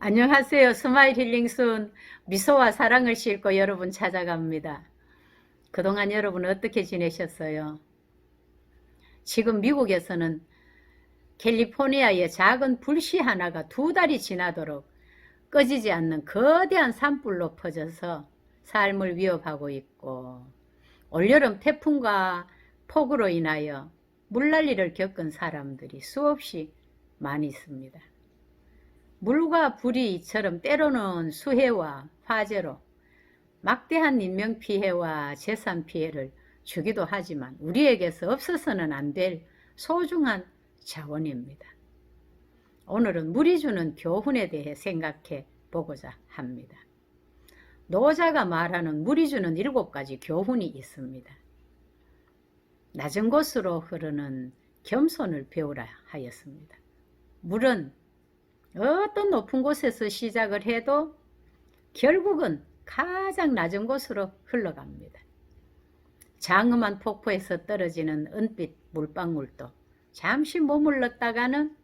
안녕하세요. 스마일 힐링순 미소와 사랑을 싣고 여러분 찾아갑니다. 그동안 여러분 어떻게 지내셨어요? 지금 미국에서는 캘리포니아의 작은 불씨 하나가 두 달이 지나도록 꺼지지 않는 거대한 산불로 퍼져서 삶을 위협하고 있고 올여름 태풍과 폭우로 인하여 물난리를 겪은 사람들이 수없이 많이 있습니다. 물과 불이 이처럼 때로는 수해와 화재로 막대한 인명피해와 재산 피해를 주기도 하지만 우리에게서 없어서는 안 될 소중한 자원입니다. 오늘은 물이 주는 교훈에 대해 생각해 보고자 합니다. 노자가 말하는 물이 주는 일곱 가지 교훈이 있습니다. 낮은 곳으로 흐르는 겸손을 배우라 하였습니다. 물은 어떤 높은 곳에서 시작을 해도 결국은 가장 낮은 곳으로 흘러갑니다. 장엄한 폭포에서 떨어지는 은빛 물방울도 잠시 머물렀다가는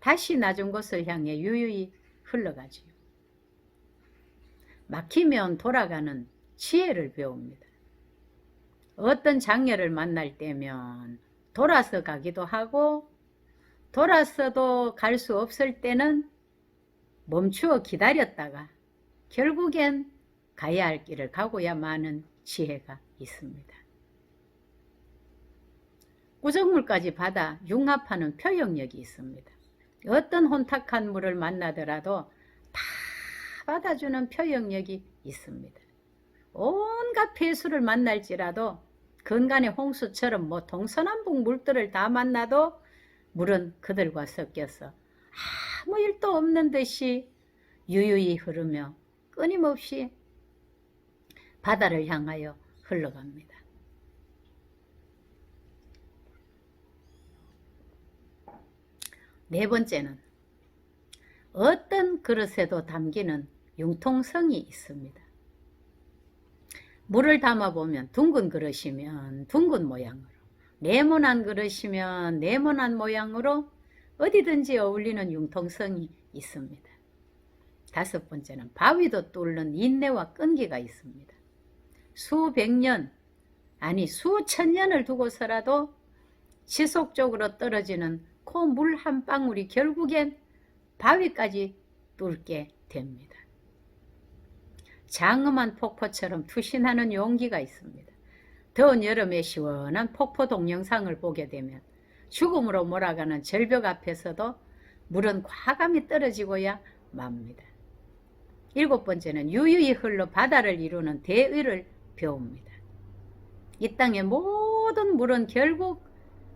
다시 낮은 곳을 향해 유유히 흘러가지요. 막히면 돌아가는 지혜를 배웁니다. 어떤 장애를 만날 때면 돌아서 가기도 하고 돌아서도 갈 수 없을 때는 멈추어 기다렸다가 결국엔 가야 할 길을 가고야 마는 지혜가 있습니다. 구정물까지 받아 융합하는 표현력이 있습니다. 어떤 혼탁한 물을 만나더라도 다 받아주는 표현력이 있습니다. 온갖 폐수를 만날지라도 근간의 홍수처럼 뭐 동서남북 물들을 다 만나도 물은 그들과 섞여서 아무 일도 없는 듯이 유유히 흐르며 끊임없이 바다를 향하여 흘러갑니다. 네 번째는 어떤 그릇에도 담기는 융통성이 있습니다. 물을 담아보면 둥근 그릇이면 둥근 모양으로, 네모난 그릇이면 네모난 모양으로 어디든지 어울리는 융통성이 있습니다. 다섯 번째는 바위도 뚫는 인내와 끈기가 있습니다. 수백 년, 아니 수천 년을 두고서라도 지속적으로 떨어지는 코물한 방울이 결국엔 바위까지 뚫게 됩니다. 장엄한 폭포처럼 투신하는 용기가 있습니다. 더운 여름에 시원한 폭포 동영상을 보게 되면 죽음으로 몰아가는 절벽 앞에서도 물은 과감히 떨어지고야 맙니다. 일곱 번째는 유유히 흘러 바다를 이루는 대의를 배웁니다. 이 땅의 모든 물은 결국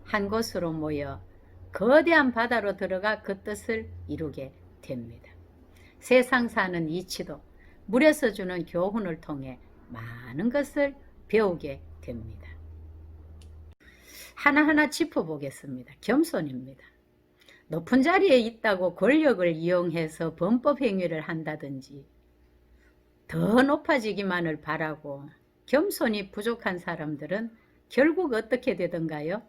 한 곳으로 모여 거대한 바다로 들어가 그 뜻을 이루게 됩니다. 세상 사는 이치도 물에서 주는 교훈을 통해 많은 것을 배우게 됩니다. 하나하나 짚어보겠습니다. 겸손입니다. 높은 자리에 있다고 권력을 이용해서 범법 행위를 한다든지 더 높아지기만을 바라고 겸손이 부족한 사람들은 결국 어떻게 되던가요?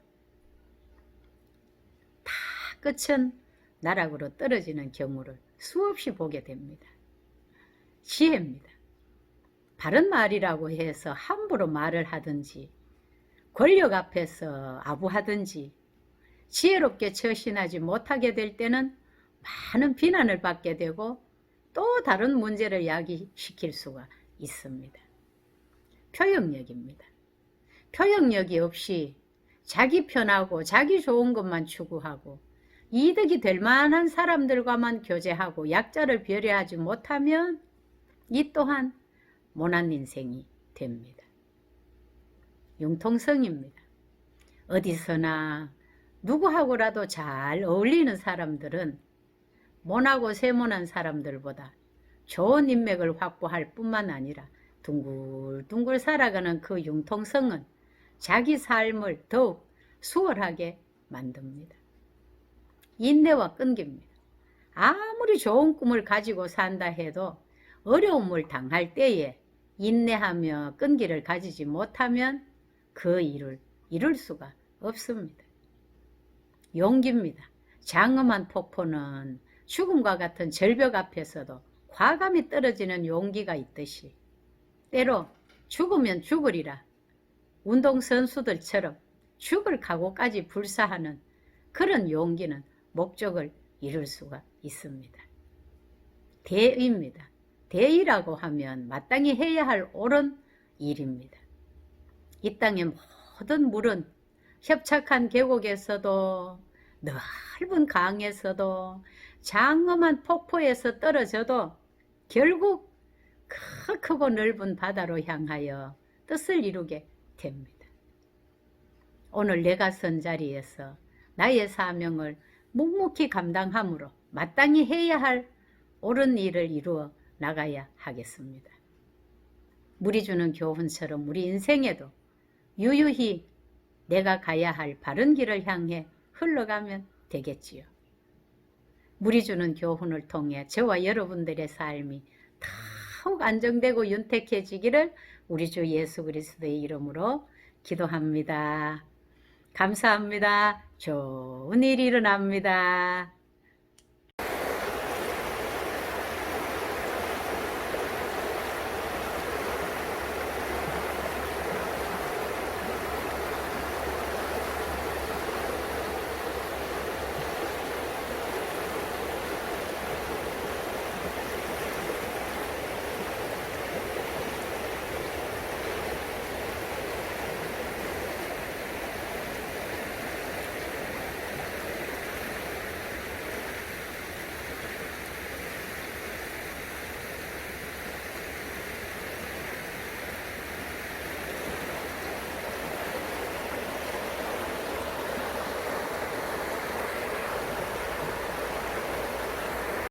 다 끝은 나락으로 떨어지는 경우를 수없이 보게 됩니다. 지혜입니다. 바른 말이라고 해서 함부로 말을 하든지 권력 앞에서 아부하든지 지혜롭게 처신하지 못하게 될 때는 많은 비난을 받게 되고 또 다른 문제를 야기시킬 수가 있습니다. 표현력입니다. 표현력이 없이 자기 편하고 자기 좋은 것만 추구하고 이득이 될 만한 사람들과만 교제하고 약자를 배려하지 못하면 이 또한 모난 인생이 됩니다. 융통성입니다. 어디서나 누구하고라도 잘 어울리는 사람들은 모나고 세모난 사람들보다 좋은 인맥을 확보할 뿐만 아니라 둥글둥글 살아가는 그 융통성은 자기 삶을 더욱 수월하게 만듭니다. 인내와 끈기입니다. 아무리 좋은 꿈을 가지고 산다 해도 어려움을 당할 때에 인내하며 끈기를 가지지 못하면 그 일을 이룰 수가 없습니다. 용기입니다. 장엄한 폭포는 죽음과 같은 절벽 앞에서도 과감히 떨어지는 용기가 있듯이 때로 죽으면 죽으리라 운동선수들처럼 죽을 각오까지 불사하는 그런 용기는 목적을 이룰 수가 있습니다. 대의입니다. 대의라고 하면 마땅히 해야 할 옳은 일입니다. 이 땅의 모든 물은 협착한 계곡에서도 넓은 강에서도 장엄한 폭포에서 떨어져도 결국 크- 크고 넓은 바다로 향하여 뜻을 이루게 됩니다. 오늘 내가 선 자리에서 나의 사명을 묵묵히 감당함으로 마땅히 해야 할 옳은 일을 이루어 나가야 하겠습니다. 물이 주는 교훈처럼 우리 인생에도 유유히 내가 가야 할 바른 길을 향해 흘러가면 되겠지요. 물이 주는 교훈을 통해 저와 여러분들의 삶이 더욱 안정되고 윤택해지기를 우리 주 예수 그리스도의 이름으로 기도합니다. 감사합니다. 좋은 일이 일어납니다.